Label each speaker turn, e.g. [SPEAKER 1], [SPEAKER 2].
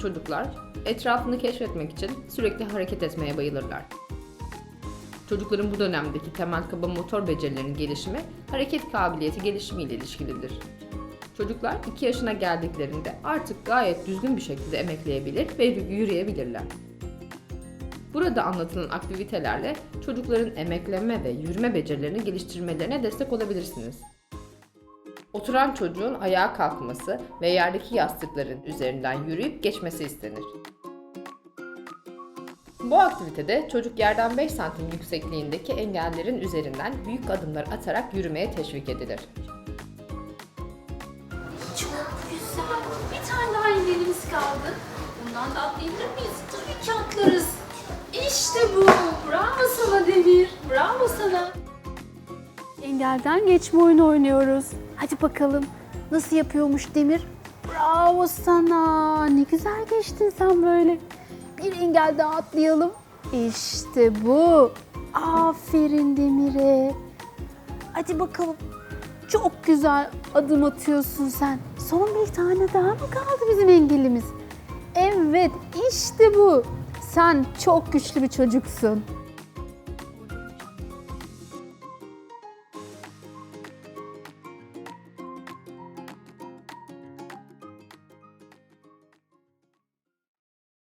[SPEAKER 1] çocuklar etrafını keşfetmek için sürekli hareket etmeye bayılırlar. Çocukların bu dönemdeki temel kaba motor becerilerinin gelişimi hareket kabiliyeti gelişimiyle ilişkilidir. Çocuklar 2 yaşına geldiklerinde artık gayet düzgün bir şekilde emekleyebilir ve yürüyebilirler. Burada anlatılan aktivitelerle çocukların emekleme ve yürüme becerilerini geliştirmelerine destek olabilirsiniz. Oturan çocuğun ayağa kalkması ve yerdeki yastıkların üzerinden yürüyüp geçmesi istenir. Bu aktivitede çocuk yerden 5 santim yüksekliğindeki engellerin üzerinden büyük adımlar atarak yürümeye teşvik edilir.
[SPEAKER 2] Çok güzel. Bir tane daha engelimiz kaldı. Bundan da atlayabilir miyiz? Tabii ki atlarız. İşte bu. Bravo sana Demir. Bravo sana.
[SPEAKER 3] Engelden geçme oyunu oynuyoruz. Hadi bakalım. Nasıl yapıyormuş Demir? Bravo sana. Ne güzel geçtin sen böyle. Bir engel daha atlayalım. İşte bu. Aferin Demir'e. Hadi bakalım. Çok güzel adım atıyorsun sen. Son bir tane daha mı kaldı bizim engelimiz? Evet, işte bu. Sen çok güçlü bir çocuksun.